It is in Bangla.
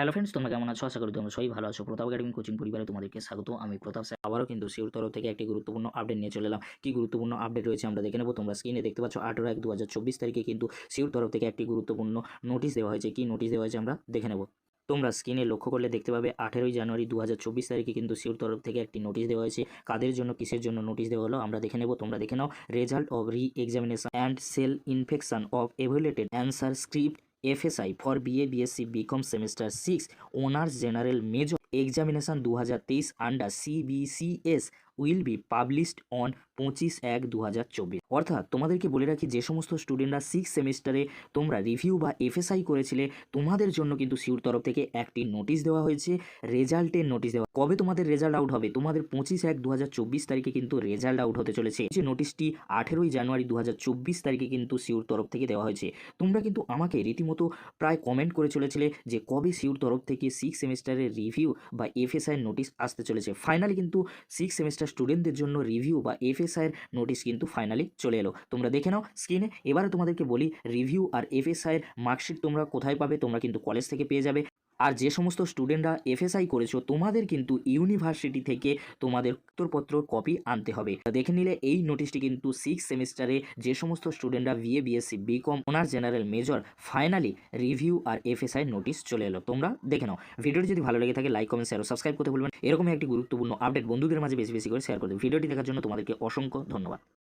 হ্যালো ফ্রেন্ডস তোমরা কেমন আছো? আশা করি তোমরা সবাই ভালো আছো। প্রতাপ একাডেমি কোচিং পরিবারে তোমাদেরকে স্বাগত। আমি প্রতাপ স্যার। আবারও কিন্তু সিউর তরফ থেকে একটি গুরুত্বপূর্ণ আপডেট নিয়ে চলে এলাম। কি গুরুত্বপূর্ণ আপডেট রয়েছে আমরা দেখে নেব। তোমরা স্ক্রিনে দেখতে পাচ্ছ, আঠেরো এক দু তারিখে কিন্তু সিউর তরফ থেকে একটি গুরুত্বপূর্ণ নোটিশ দেওয়া হয়েছে। কী নোটিশ দেওয়া হয়েছে আমরা দেখে নেব। তোমরা স্ক্রিনে লক্ষ্য করলে দেখতে পাবে, আঠেরোই জানুয়ারি দু হাজার চব্বিশ তারিখে কিন্তু সিউর তরফ থেকে একটি নোটিশ দেওয়া হয়েছে। কাদের জন্য, কিসের জন্য নোটিশ দেওয়া হলো আমরা দেখে নেব। তোমরা দেখে নাও result of re examination and cell infection of evaluated answer script FSI for BA BSc BCom semester six honours general major examination দু হাজার তেইশ under CBCS will be published on পঁচিশ এক দু অর্থাৎ তোমাদেরকে বলে রাখি, যে সমস্ত স্টুডেন্টরা সিক্স সেমিস্টারে তোমরা রিভিউ বা এফএসআই করেছিলে, তোমাদের জন্য কিন্তু সিউর তরফ থেকে একটি নোটিশ দেওয়া হয়েছে রেজাল্টের নোটিশ দেওয়া। কবে তোমাদের রেজাল্ট আউট হবে? তোমাদের পঁচিশ এক দু তারিখে কিন্তু রেজাল্ট আউট হতে চলেছে। যে নোটিশটি আঠেরোই জানুয়ারি দু হাজার চব্বিশ তারিখে কিন্তু সিউর তরফ থেকে দেওয়া হয়েছে। তোমরা কিন্তু আমাকে রীতিমতো প্রায় কমেন্ট করে চলেছিলে যে কবে সিউর তরফ থেকে সিক্স সেমিস্টারের রিভিউ বা এফএসআই নোটিশ আসতে চলেছে। ফাইনালি কিন্তু সিক্স সেমিস্টার স্টুডেন্টদের জন্য রিভিউ বা এফএসআইয়ের নোটিশ কিন্তু ফাইনালি চলে এলো। তোমরা দেখে নাও স্ক্রিনে এবারে তোমাদেরকে বলি রিভিউ আর এফএসআইয়ের মার্কশিট তোমরা কোথায় পাবে? তোমরা কিন্তু কলেজ থেকে পেয়ে যাবে। আর যে সমস্ত স্টুডেন্টরা এফএসআই করেছ, তোমাদের কিন্তু ইউনিভার্সিটি থেকে তোমাদের উত্তরপত্র কপি আনতে হবে। দেখে নিলে এই নোটিশটি কিন্তু সিক্স সেমিস্টারে যে সমস্ত স্টুডেন্টরা BA BSc BCom honours general major finally review আর এফএসআই নোটিশ চলে এলো। তোমরা দেখে নাও। ভিডিওটি যদি ভালো লেগে থাকে লাইক কমেন্ট শেয়ার সাবস্ক্রাইব করতে ভুলবেন এরকম একটি গুরুত্বপূর্ণ আপডেট বন্ধুদের মাঝে বেশি বেশি করে শেয়ার করতে ভিডিওটি দেখার জন্য তোমাদেরকে অসংখ্য ধন্যবাদ।